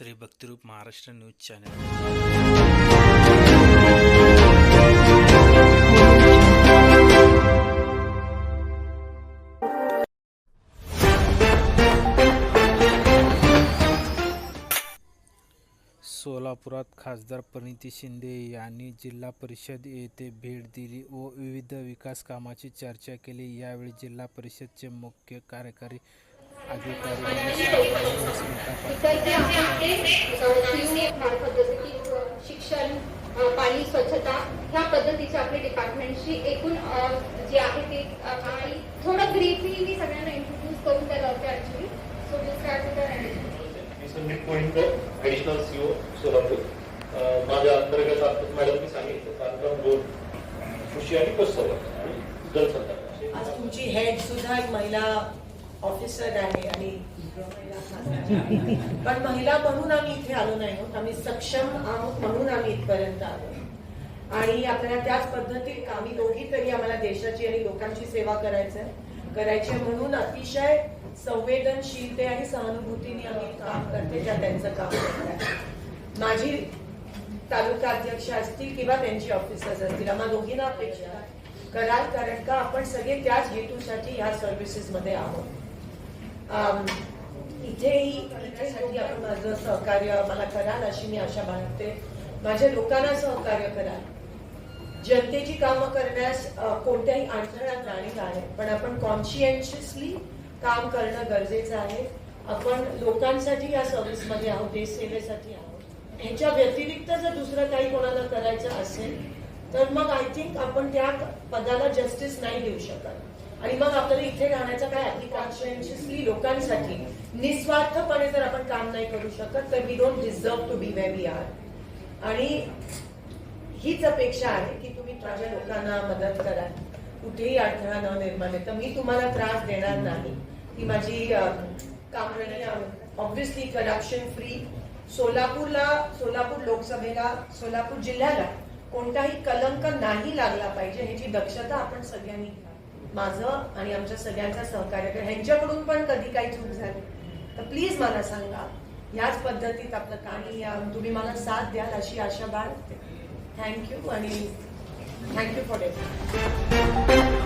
Shri Bhaktirup Maharashtra news channel. सोलापुरात खासदार प्रणिती शिंदे यांनी जिल्हा परिषद येथे भेट दिली व विविध विकास कामाची चर्चा केली. यावेळी जिल्हा परिषदचे मुख्य कार्यकारी अधिकारी शिक्षण पाणी स्वच्छता ह्या पद्धतीचे आपले डिपार्टमेंटशी एकूण जे आहे ते आणि थोडं ब्रीफली मी सगळ्यांना इंट्रोड्यूस करून द्यायला होते ऍक्च्युली सो विल स्टार्ट मी संदीप कोळीकर ॲडिशनल सी सोलापूर माझ्या अंतर्गत आता मॅडमनी सांगितलं बांधकाम रोड कृषी आणि पशुसंवर्धन आणि जलसंधारण आज तुमची हेड सुद्धा एक महिला ऑफिसर आहे आणि पण महिला म्हणून आम्ही इथे आलो नाही आहोत. आम्ही सक्षम आहोत म्हणून आम्ही इथपर्यंत आलो. आणि आपल्याला त्याच पद्धतीत आम्ही दोघी तरी आम्हाला देशाची आणि लोकांची सेवा करायचं करायची आहे. म्हणून अतिशय संवेदनशीलते आणि सहानुभूतीने आम्ही काम करते त्या त्यांचं काम करतात माझी तालुका अध्यक्ष असतील किंवा त्यांची ऑफिसर्स असतील आम्हाला दोघींना अपेक्षा कराल कारण का आपण सगळे त्याच हेतूसाठी ह्या सर्व्हिसेस मध्ये आहोत. इथेही इथेसाठी आपण माझं सहकार्य मला कराल अशी मी आशा बाळगते. माझ्या लोकांना सहकार्य कराल. जनतेची कामं करण्यास कोणत्याही अडथळा नाही. आहे पण आपण कॉन्शियन्शियसली काम करणं गरजेचं आहे. आपण लोकांसाठी या सर्व्हिसमध्ये आहोत देश सेवेसाठी आहोत. ह्याच्या व्यतिरिक्त जर दुसरं काही कोणाला करायचं असेल तर मग आय थिंक आपण त्या पदाला जस्टिस नाही देऊ शकत. आणि मग आपल्याला इथे राहण्याचा काय आपली कॉन्शियन्शियसली लोकांसाठी. निस्वार्थपणे जर आपण काम नाही करू शकत तर we don't deserve to be way we are आणि हीच अपेक्षा आहे की तुम्ही माझ्या लोकांना मदत कराल कुठेही अडथळा न निर्माण आहे तर मी तुम्हाला त्रास देणार नाही. ही माझी काम ऑब्व्हियसली करप्शन फ्री सोलापूरला सोलापूर लोकसभेला सोलापूर जिल्ह्याला कोणताही कलंक नाही लागला पाहिजे ह्याची दक्षता आपण सगळ्यांनी घ्या. माझं आणि आमच्या सगळ्यांचा सहकार्य करा ह्यांच्याकडून पण कधी काही चूक झाली तर प्लीज मला सांगा याच पद्धतीत आपलं काही तुम्ही मला साथ द्याल अशी आशा बाळगते. थँक्यू आणि थँक्यू फॉर एव्हरीथिंग